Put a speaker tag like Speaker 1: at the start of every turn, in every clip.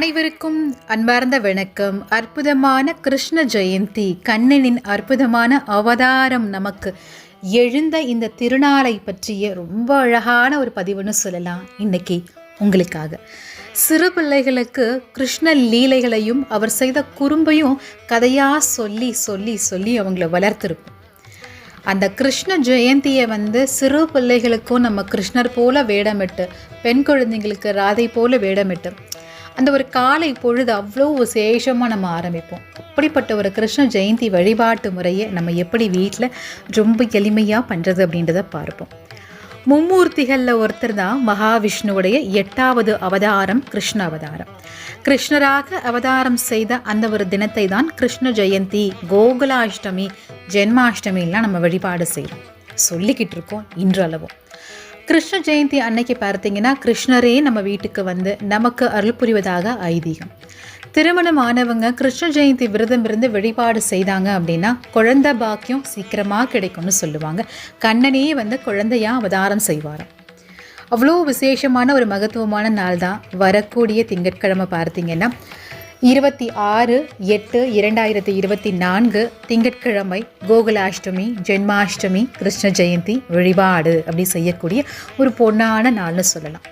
Speaker 1: அனைவருக்கும் அன்பார்ந்த வணக்கம். அற்புதமான கிருஷ்ண ஜெயந்தி கண்ணனின் அற்புதமான அவதாரம் நமக்கு எழுந்த இந்த திருநாளை பற்றிய ரொம்ப அழகான ஒரு பதிவுன்னு சொல்லலாம் இன்னைக்கு உங்களுக்காக. சிறு பிள்ளைகளுக்கு கிருஷ்ண லீலைகளையும் அவர் செய்த குறும்பையும் கதையாக சொல்லி சொல்லி சொல்லி அவங்கள வளர்த்துருப்போம். அந்த கிருஷ்ண ஜெயந்தியை வந்து சிறு பிள்ளைகளுக்கும் நம்ம கிருஷ்ணர் போல வேடமிட்டு பெண் குழந்தைங்களுக்கு ராதை போல வேடமிட்டு அந்த ஒரு காலை பொழுது அவ்வளோ விசேஷமாக நம்ம ஆரம்பிப்போம். அப்படிப்பட்ட ஒரு கிருஷ்ண ஜெயந்தி வழிபாட்டு முறையை நம்ம எப்படி வீட்டில் ரொம்ப எளிமையாக பண்ணுறது அப்படின்றத பார்ப்போம். மும்மூர்த்திகளில் ஒருத்தர் தான் மகாவிஷ்ணுவுடைய எட்டாவது அவதாரம் கிருஷ்ண அவதாரம். கிருஷ்ணராக அவதாரம் செய்த அந்த ஒரு தினத்தை தான் கிருஷ்ண ஜெயந்தி கோகுலாஷ்டமி ஜென்மாஷ்டமிலாம் நம்ம வழிபாடு செய்கிறோம் சொல்லிக்கிட்டு இருக்கோம் இன்றளவும். கிருஷ்ண ஜெயந்தி அன்னைக்கு பார்த்தீங்கன்னா கிருஷ்ணரே நம்ம வீட்டுக்கு வந்து நமக்கு அருள் புரிவதாக ஐதீகம். திருமணமானவங்க கிருஷ்ண ஜெயந்தி விரதம் இருந்து வழிபாடு செய்தாங்க அப்படின்னா குழந்தை பாக்கியம் சீக்கிரமாக கிடைக்கும்னு சொல்லுவாங்க. கண்ணனே வந்து குழந்தையா அவதாரம் செய்வாராம். அவ்வளோ விசேஷமான ஒரு மகத்துவமான நாள் தான் வரக்கூடிய திங்கட்கிழமை பார்த்தீங்கன்னா இருபத்தி ஆறு எட்டு இரண்டாயிரத்தி இருபத்தி நான்கு திங்கட்கிழமை கோகுலாஷ்டமி ஜென்மாஷ்டமி கிருஷ்ண ஜெயந்தி வழிபாடு அப்படி செய்யக்கூடிய ஒரு பொன்னான நாள்னு சொல்லலாம்.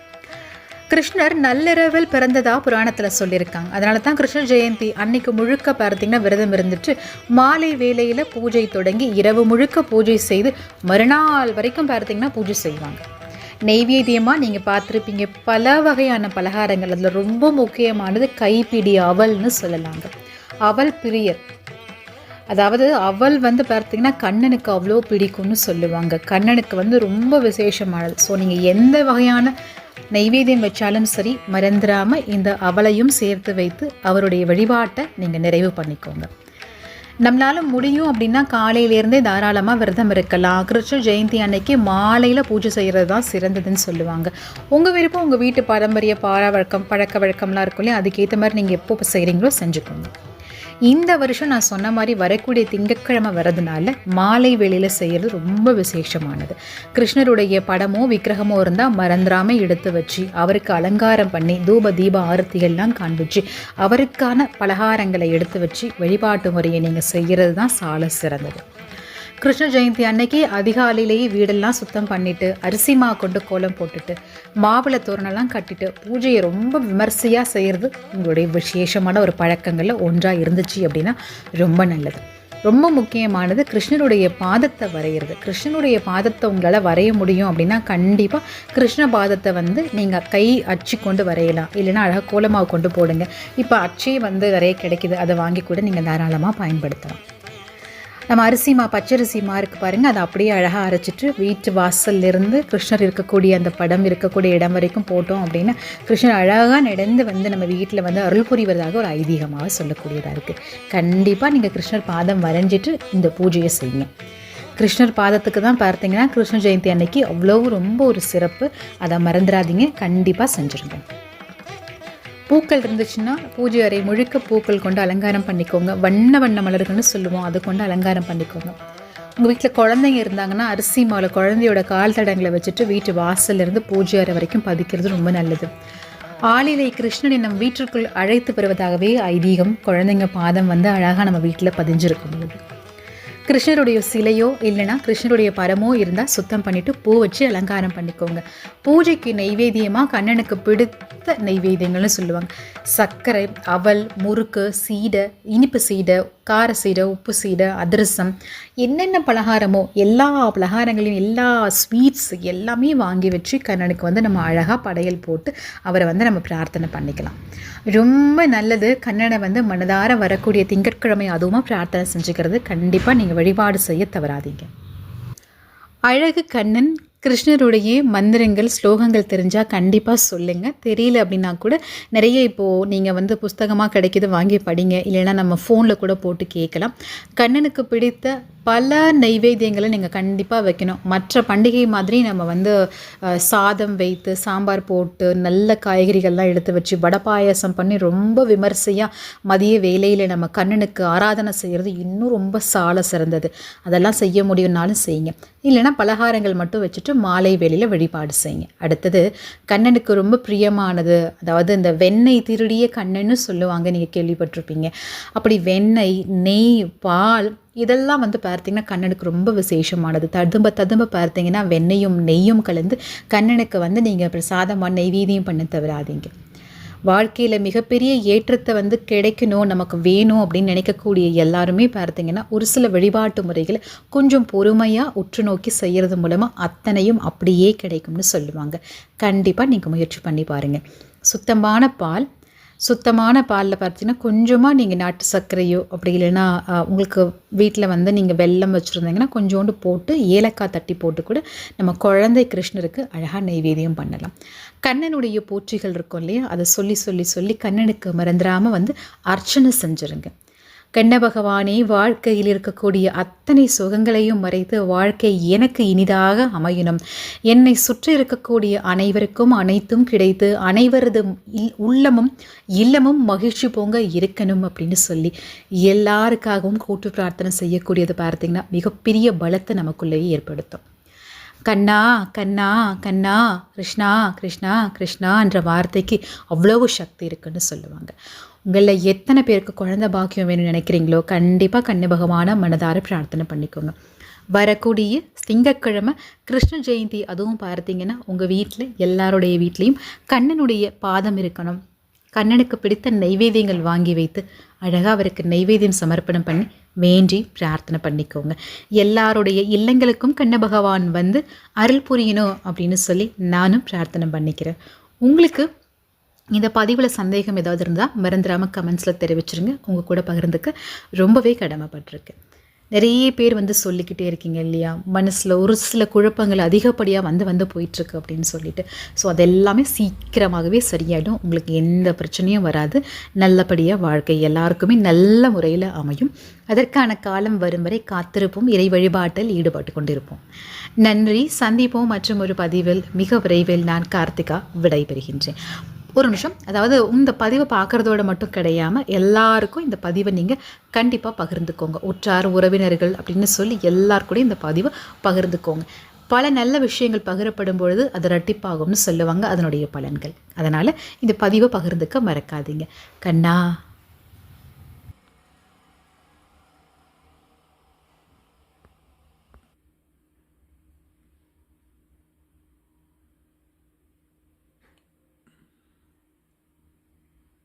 Speaker 1: கிருஷ்ணர் நள்ளிரவில் பிறந்ததா புராணத்தில் சொல்லியிருக்காங்க. அதனால தான் கிருஷ்ண ஜெயந்தி அன்னைக்கு முழுக்க பார்த்தீங்கன்னா விரதம் இருந்துட்டு மாலை வேளையில் பூஜை தொடங்கி இரவு முழுக்க பூஜை செய்து மறுநாள் வரைக்கும் பார்த்தீங்கன்னா பூஜை செய்வாங்க. நெய்வேத்தியமாக நீங்கள் பார்த்துருப்பீங்க. பல வகையான பலகாரங்கள். அதில் ரொம்ப முக்கியமானது கைப்பிடி அவல்னு சொல்லலாங்க. அவல் பிரியர். அதாவது அவள் வந்து பார்த்திங்கன்னா கண்ணனுக்கு அவ்வளோ பிடிக்கும்னு சொல்லுவாங்க. கண்ணனுக்கு வந்து ரொம்ப விசேஷமானது. ஸோ நீங்கள் எந்த வகையான நெய்வேத்தியம் வச்சாலும் சரி மறந்துடாமல் இந்த அவளையும் சேர்த்து வைத்து அவருடைய வழிபாட்டை நீங்கள் நிறைவு பண்ணிக்கோங்க. நம்மளால முடியும் அப்படின்னா காலையிலேருந்தே தாராளமாக விரதம் இருக்கலாம். கிருஷ்ண ஜெயந்தி அன்னைக்கு மாலையில் பூஜை செய்கிறது தான் சிறந்ததுன்னு சொல்லுவாங்க. உங்கள் விருப்பம் உங்கள் வீட்டு பாரம்பரிய பாரா வழக்கம் பழக்க வழக்கம்லாம் இருக்கும் இல்லையா? அதுக்கேற்ற மாதிரி நீங்கள் எப்போ செய்கிறீங்களோ செஞ்சுக்கோங்க. இந்த வருஷம் நான் சொன்ன மாதிரி வரக்கூடிய திங்கட்கிழமை வரதுனால மாலை வேளையில் செய்கிறது ரொம்ப விசேஷமானது. கிருஷ்ணருடைய படமோ விக்கிரகமோ இருந்தால் மறந்துடாமல் எடுத்து வச்சு அவருக்கு அலங்காரம் பண்ணி தூப தீப ஆரத்திகள்லாம் காண்பிச்சு அவருக்கான பலகாரங்களை எடுத்து வச்சு வழிபாட்டு முறையை நீங்கள் செய்கிறது தான் சால சிறந்தது. கிருஷ்ண ஜெயந்தி அன்னைக்கு அதிகாலையிலேயே வீடெல்லாம் சுத்தம் பண்ணிட்டு அரிசி மா கொண்டு கோலம் போட்டுட்டு மாவிளை தோரணெல்லாம் கட்டிட்டு பூஜையை ரொம்ப விமர்சையாக செய்கிறது உங்களுடைய விசேஷமான ஒரு பழக்கங்களில் ஒன்றாக இருந்துச்சு அப்படின்னா ரொம்ப நல்லது. ரொம்ப முக்கியமானது கிருஷ்ணனுடைய பாதத்தை வரைகிறது கிருஷ்ணனுடைய பாதத்தை உங்களால் வரைய முடியும் அப்படின்னா கண்டிப்பாக கிருஷ்ண பாதத்தை வந்து நீங்கள் கை அச்சு கொண்டு வரையலாம். இல்லைன்னா அழகாக கோலமாக கொண்டு போடுங்க. இப்போ அச்சே வந்து வரைய கிடைக்குது. அதை வாங்கி கூட நீங்கள் தாராளமாக பயன்படுத்தலாம். நம்ம அரிசிமா பச்சரிசிமா இருக்குது பாருங்கள் அதை அப்படியே அழகாக அரைச்சிட்டு வீட்டு வாசல்லேருந்து கிருஷ்ணர் இருக்கக்கூடிய அந்த படம் இருக்கக்கூடிய இடம் வரைக்கும் போட்டோம் அப்படின்னா கிருஷ்ணர் அழகாக நடந்து வந்து நம்ம வீட்டில் வந்து அருள் புரிவதாக ஒரு ஐதீகமாக சொல்லக்கூடியதாக இருக்குது கண்டிப்பாக நீங்கள் கிருஷ்ணர் பாதம் வரைஞ்சிட்டு இந்த பூஜையை செய்யுங்க கிருஷ்ணர் பாதத்துக்கு தான் பார்த்தீங்கன்னா கிருஷ்ண ஜெயந்தி அன்னைக்கு அவ்வளோ ரொம்ப ஒரு சிறப்பு. அதை மறந்துடாதீங்க. கண்டிப்பாக செஞ்சுருங்க. பூக்கள் இருந்துச்சுன்னா பூஜை அறை முழுக்க பூக்கள் கொண்டு அலங்காரம் பண்ணிக்கோங்க. வண்ண வண்ண மலர்கள்னு சொல்லுவோம். அது கொண்டு அலங்காரம் பண்ணிக்கோங்க. உங்கள் வீட்டில் குழந்தைங்க இருந்தாங்கன்னா அரிசி மாவில் குழந்தையோட கால் தடங்களை வச்சுட்டு வீட்டு வாசல்ல இருந்து பூஜை அறை வரைக்கும் பதிக்கிறது ரொம்ப நல்லது. ஆளிலை கிருஷ்ணனை நம் வீட்டிற்குள் அழைத்து பெறுவதாகவே ஐதீகம் குழந்தைங்க பாதம் வந்து அழகாக நம்ம வீட்டில் பதிஞ்சிருக்கும் பொழுது கிருஷ்ணருடைய சிலையோ இல்லைன்னா கிருஷ்ணருடைய பரமோ இருந்தால் சுத்தம் பண்ணிவிட்டு பூ வச்சு அலங்காரம் பண்ணிக்கோங்க. பூஜைக்கு நைவேத்தியமாக கண்ணனுக்கு பிடித்த நெய்வேத்தியங்கள்னு சொல்லுவாங்க. சர்க்கரை அவல் முறுக்கு சீடை இனிப்பு சீடை கார சீடை உப்பு சீடை அதிரசம் என்னென்ன பலகாரமோ எல்லா பலகாரங்களையும் எல்லா ஸ்வீட்ஸ் எல்லாமே வாங்கி வச்சு கண்ணனுக்கு வந்து நம்ம அழகாக படையல் போட்டு அவரை வந்து நம்ம பிரார்த்தனை பண்ணிக்கலாம். ரொம்ப நல்லது. கண்ணனை வந்து மனதார வரக்கூடிய திங்கட்கிழமை அதுவும் பிரார்த்தனை செஞ்சுக்கிறது. கண்டிப்பாக நீங்கள் வழிபாடு செய்ய தவறாதீங்க. அழகு கண்ணன் கிருஷ்ணருடைய மந்திரங்கள் ஸ்லோகங்கள் தெரிஞ்சால் கண்டிப்பாக சொல்லுங்கள் தெரியல அப்படின்னா கூட நிறைய இப்போது நீங்கள் வந்து புஸ்தகமாக கிடைக்கிது வாங்கி படிங்க. இல்லைன்னா நம்ம ஃபோனில் கூட போட்டு கேட்கலாம். கண்ணனுக்கு பிடித்த பல நைவேத்தியங்களை நீங்கள் கண்டிப்பாக வைக்கணும். மற்ற பண்டிகை மாதிரி நம்ம வந்து சாதம் வைத்து சாம்பார் போட்டு நல்ல காய்கறிகள்லாம் எடுத்து வச்சு வடை பாயாசம் பண்ணி ரொம்ப விமர்சையாக மதிய வேலையில் நம்ம கண்ணனுக்கு ஆராதனை செய்கிறது இன்னும் ரொம்ப சால சிறந்தது. அதெல்லாம் செய்ய முடியும்னாலும் செய்யுங்க. இல்லைன்னா பலகாரங்கள் மட்டும் வச்சுட்டு மாலை வேலையில் வழிபாடு செய்யுங்க. அடுத்தது கண்ணனுக்கு ரொம்ப பிரியமானது அதாவது இந்த வெண்ணெய் திருடிய கண்ணன்னு சொல்லுவாங்க நீங்கள் கேள்விப்பட்டிருப்பீங்க. அப்படி வெண்ணெய் நெய் பால் இதெல்லாம் வந்து பார்த்தீங்கன்னா கண்ணனுக்கு ரொம்ப விசேஷமானது. ததும்ப ததும்ப பார்த்தீங்கன்னா வெண்ணையும் நெய்யும் கலந்து கண்ணனுக்கு வந்து நீங்கள் பிரசாதமாக நெய்வேதியம் பண்ண தவறாதீங்க. வாழ்க்கையில் மிகப்பெரிய ஏற்றத்தை வந்து கிடைக்கணும் நமக்கு வேணும் அப்படின்னு நினைக்கக்கூடிய எல்லாருமே பார்த்தீங்கன்னா ஒரு சில வழிபாட்டு முறைகளை கொஞ்சம் பொறுமையாக உற்று நோக்கி செய்கிறது மூலமாக அத்தனையும் அப்படியே கிடைக்கும்னு சொல்லுவாங்க. கண்டிப்பாக நீங்கள் முயற்சி பண்ணி பாருங்கள் சுத்தமான பால் சுத்தமான பாலில் பார்த்தீங்கன்னா கொஞ்சமாக நீங்கள் நாட்டு சர்க்கரையோ அப்படி இல்லைன்னா உங்களுக்கு வீட்டில் வந்து நீங்கள் வெல்லம் வச்சுருந்தீங்கன்னா கொஞ்சோண்டு போட்டு ஏலக்காய் தட்டி போட்டு கூட நம்ம குழந்தை கிருஷ்ணருக்கு அழகாக நைவேத்தியம் பண்ணலாம். கண்ணனுடைய போற்றிகள் இருக்கும் இல்லையா? அதை சொல்லி சொல்லி சொல்லி கண்ணனுக்கு மறந்துடாமல் வந்து அர்ச்சனை செஞ்சுருங்க. கண்ண பகவானே வாழ்க்கையில் இருக்கக்கூடிய அத்தனை சுகங்களையும் மறைத்து வாழ்க்கை எனக்கு இனிதாக அமையணும். என்னை சுற்றி இருக்கக்கூடிய அனைவருக்கும் அனைத்தும் கிடைத்து அனைவரது இல்- உள்ளமும் இல்லமும் மகிழ்ச்சி பொங்க இருக்கணும் அப்படின்னு சொல்லி எல்லாருக்காகவும் கூட்டு பிரார்த்தனை செய்யக்கூடியது பார்த்திங்கன்னா மிகப்பெரிய பலத்தை நமக்குள்ளேயே ஏற்படுத்தும். கண்ணா கண்ணா கண்ணா கிருஷ்ணா கிருஷ்ணா கிருஷ்ணா என்ற வார்த்தைக்கு அவ்வளவு சக்தி இருக்குன்னு சொல்லுவாங்க. உங்களில் எத்தனை பேருக்கு குழந்தை பாக்கியம் வேணும்னு நினைக்கிறீங்களோ கண்டிப்பாக கண்ணு பகவான மனதார பிரார்த்தனை பண்ணிக்கோங்க. வரக்கூடிய திங்கக்கிழமை கிருஷ்ண ஜெயந்தி அதுவும் பார்த்தீங்கன்னா உங்கள் வீட்டில் எல்லாருடைய வீட்லேயும் கண்ணனுடைய பாதம் இருக்கணும். கண்ணனுக்கு பிடித்த நைவேத்தியங்கள் வாங்கி வைத்து அழகாக அவருக்கு நைவேத்தியம் சமர்ப்பணம் பண்ணி வேண்டி பிரார்த்தனை பண்ணிக்கோங்க. எல்லாருடைய இல்லங்களுக்கும் கண்ண பகவான் வந்து அருள் புரியணும் அப்படின்னு சொல்லி நானும் பிரார்த்தனை பண்ணிக்கிறேன். உங்களுக்கு இந்த பதிவில் சந்தேகம் ஏதாவது இருந்தால் மறந்துடாமல் கமெண்ட்ஸில் தெரிவிச்சிருங்க. உங்கள் கூட பகிர்ந்துக்க ரொம்பவே கடமைப்பட்டிருக்கேன். நிறைய பேர் வந்து சொல்லிக்கிட்டே இருக்கீங்க இல்லையா? மனசில் ஒரு சில குழப்பங்கள் அதிகப்படியாக வந்து வந்து போயிட்டுருக்கு அப்படின்னு சொல்லிட்டு. ஸோ அதெல்லாமே சீக்கிரமாகவே சரியாயிடும். உங்களுக்கு எந்த பிரச்சனையும் வராது. நல்லபடியாக வாழ்க்கை எல்லாருக்குமே நல்ல முறையில் அமையும். அதற்கான காலம் வரும் வரை காத்திருப்போம். இறை வழிபாட்டில் ஈடுபட்டு கொண்டிருப்போம். நன்றி. சந்திப்போம் மற்றும் ஒரு பதிவில் மிக விரைவில் நான் கார்த்திகா விடைபெறுகின்றேன். ஒரு நிமிஷம். அதாவது இந்த பதிவை பார்க்குறதோட மட்டும் கிடையாமல் எல்லாருக்கும் இந்த பதிவை நீங்கள் கண்டிப்பாக பகிர்ந்துக்கோங்க. உற்றார் உறவினர்கள் அப்படின்னு சொல்லி எல்லாருக்கூடயும் இந்த பதிவை பகிர்ந்துக்கோங்க. பல நல்ல விஷயங்கள் பகிரப்படும் பொழுது அது ரட்டிப்பாகும்னு சொல்லுவாங்க. அதனுடைய பலன்கள். அதனால் இந்த பதிவை பகிர்ந்துக்க மறக்காதீங்க. கண்ணா.